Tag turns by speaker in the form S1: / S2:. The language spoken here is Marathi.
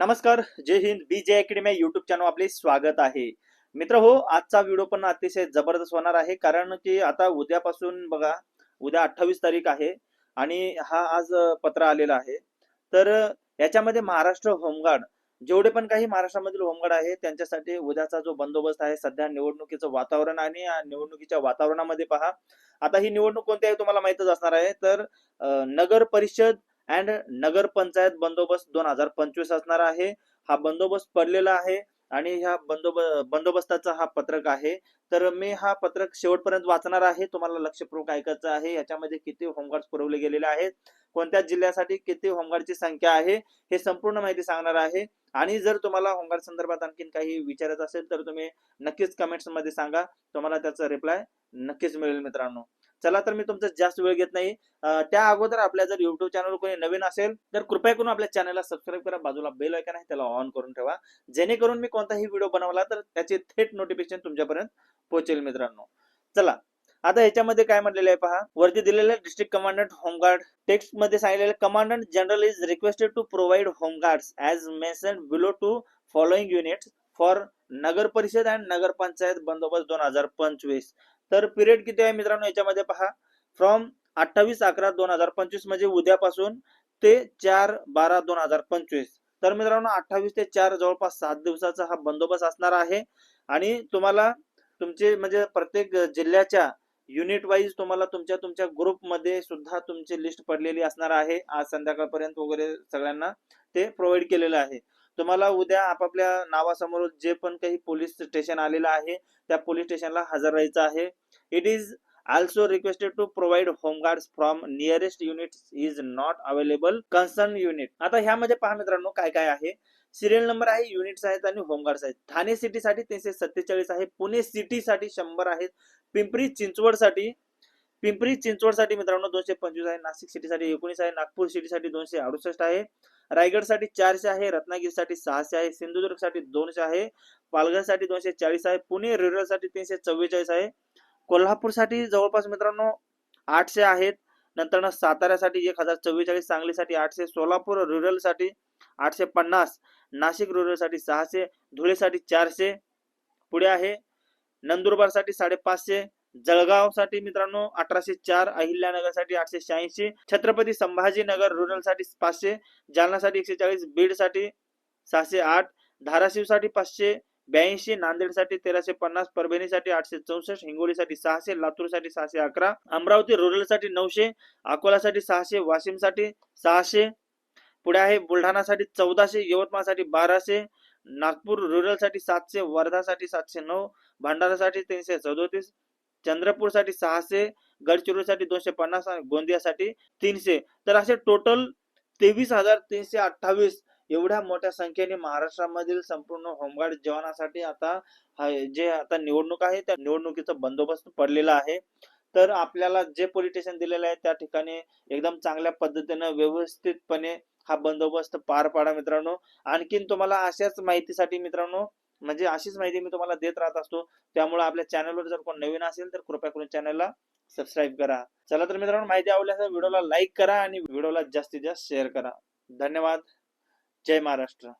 S1: नमस्कार जय Hind. B J academy YouTube channel आपले स्वागत आहे. मित्र हो आजचा व्हिडिओ पण अतिशय जबरदस्त होणार आहे कारण की आता उद्यापासून बघा उद्या अठ्ठावीस तारीख आहे आणि हा आज पत्र आलेला आहे. तर याच्यामध्ये महाराष्ट्र होमगार्ड जेवढे पण काही महाराष्ट्रामधील होमगार्ड आहे त्यांच्यासाठी उद्याचा जो बंदोबस्त आहे सध्या निवडणुकीचं वातावरण आणि निवडणुकीच्या वातावरणामध्ये पहा. आता ही निवडणूक कोणती आहे तुम्हाला माहितच असणार आहे. तर नगर परिषद अँड नगर पंचायत बंदोबस्त दोन हजार पंचवीस असणार आहे. हा बंदोबस्त पडलेला आहे आणि ह्या बंदोब बंदोबस्ताचा हा पत्रक आहे. तर मी हा पत्रक शेवटपर्यंत वाचणार आहे. तुम्हाला लक्षपूर्वक ऐकायचं आहे. याच्यामध्ये किती होमगार्ड पुरवले गेलेले आहेत? कोणत्या जिल्ह्यासाठी किती होमगार्डची संख्या आहे? हे संपूर्ण माहिती सांगणार आहे. आणि जर तुम्हाला होमगार्ड संदर्भात आणखीन काही विचारायचं असेल तर तुम्ही नक्कीच कमेंट्समध्ये सांगा. तुम्हाला त्याचा रिप्लाय नक्कीच मिळेल मित्रांनो. चला तर मी तुमचा जास्त वेळ घेत नाही. त्या अगोदर आपल्या जर युट्यूब चॅनल कोणी नवीन असेल तर कृपया करून आपल्या चॅनलला सबस्क्राईब करा. बाजूला बेल ऐकन आहे त्याला ऑन करून ठेवा. जेणेकरून मी कोणताही व्हिडिओ बनवला तर त्याचे थेट नोटिफिकेशन तुमच्यापर्यंत पोहोचेल मित्रांनो. चला आता ह्याच्यामध्ये काय म्हटलेलं आहे पहा. वरती दिलेलं डिस्ट्रिक्ट कमांडंट होमगार्ड टेक्स्टमध्ये सांगितलेलं commandant general is requested to provide home guards as mention below to following units for Nagar Parishad and Nagar panchayat बंदोबस्त दोन हजार पंचवीस. तर पिरियड किती आहे मित्रांनो? याच्यामध्ये पहा. फ्रॉम अठ्ठावीस अकरा दोन हजार पंचवीस म्हणजे उद्यापासून ते चार बारा दोन हजार पंचवीस. तर मित्रांनो अठ्ठावीस ते चार जवळपास सात दिवसाचा हा बंदोबस्त असणार आहे. आणि तुम्हाला तुमचे म्हणजे प्रत्येक जिल्ह्याच्या युनिट वाईज तुम्हाला तुमच्या तुमच्या ग्रुपमध्ये सुद्धा तुमची लिस्ट पडलेली असणार आहे. आज संध्याकाळपर्यंत वगैरे सगळ्यांना ते प्रोव्हाइड केलेलं आहे. तुम्हाला उद्या आपापल्या नावासमोर जे पण काही पोलीस स्टेशन आलेलं आहे त्या पोलीस स्टेशनला हजर राहायचं आहे. It is also requested to provide home guard from nearest unit is not available concern unit आता ह्यामध्ये पहा मित्रांनो काय काय आहे? सिरियल नंबर आहे युनिट्स आहेत आणि होमगार्ड्स आहेत. ठाणे सिटी साठी तीनशे सत्तेचाळीस आहे पुणे सिटी साठी शंभर आहेत. पिंपरी चिंचवडसाठी पिंपरी चिंचवडसाठी मित्रांनो दोनशे पंचवीस आहे नाशिक सिटी साठी एकोणीस आहे नागपूर सिटी साठी दोनशे अडुसष्ट आहे. रायगडसाठी चारशे आहे रत्नागिरीसाठी सहाशे आहे सिंधुदुर्गसाठी दोनशे आहे पालघरसाठी दोनशे चाळीस आहे पुणे रुरलसाठी तीनशे चव्वेचाळीस आहे. कोल्हापूरसाठी जवळपास मित्रांनो आठशे आहेत. नंतर साताऱ्यासाठी एक हजार चव्वेचाळीस सांगलीसाठी आठशे सोलापूर रुरलसाठी आठशे पन्नास नाशिक रुरलसाठी सहाशे धुळेसाठी चारशे पुढे आहे. नंदुरबारसाठी साडेपाचशे जळगावसाठी मित्रांनो अठराशे चार अहिल्यानगरसाठी आठशे शहाऐंशी छत्रपती संभाजीनगर रुरलसाठी पाचशे जालनासाठी एकशे चाळीस बीडसाठी सहाशे आठ धाराशिवसाठी पाचशे ब्याऐंशी नांदेडसाठी तेराशे पन्नास परभणी साठी आठशे चौसष्ट हिंगोली साठी सहाशे लातूरसाठी सहाशे अकरा अमरावती रुरलसाठी नऊशे अकोला साठी सहाशे वाशिमसाठी सहाशे पुढे आहे बुलढाणा साठी चौदाशे यवतमाळसाठी बाराशे नागपूर रुरलसाठी सातशे वर्धा साठी सातशे नऊ भंडारा साठी तीनशे चौदतीस चंद्रपूरसाठी सहाशे गडचिरोलीसाठी दोनशे पन्नास आणि गोंदियासाठी तीनशे. तर असे टोटल तेवीस हजार तीनशे अठ्ठावीस एवढ्या मोठ्या संख्येने महाराष्ट्रामधील संपूर्ण होमगार्ड जवानासाठी आता जे आता निवडणूक आहे त्या निवडणुकीचा बंदोबस्त पडलेला आहे. तर आपल्याला जे पोलीस स्टेशन दिलेलं आहे त्या ठिकाणी एकदम चांगल्या पद्धतीनं व्यवस्थितपणे हा बंदोबस्त पार पाडा मित्रांनो. आणखीन तुम्हाला अशाच माहितीसाठी मित्रांनो म्हणजे अशीच माहिती मी तुम्हाला देत राहत असतो. त्यामुळे आपल्या चॅनलवर जर कोण नवीन असेल तर कृपया करून चॅनलला सबस्क्राईब करा. चला तर मित्रांनो माहिती आवडल्यास व्हिडिओला लाईक करा आणि व्हिडिओला जास्तीत जास्त शेअर करा. धन्यवाद. जय महाराष्ट्र.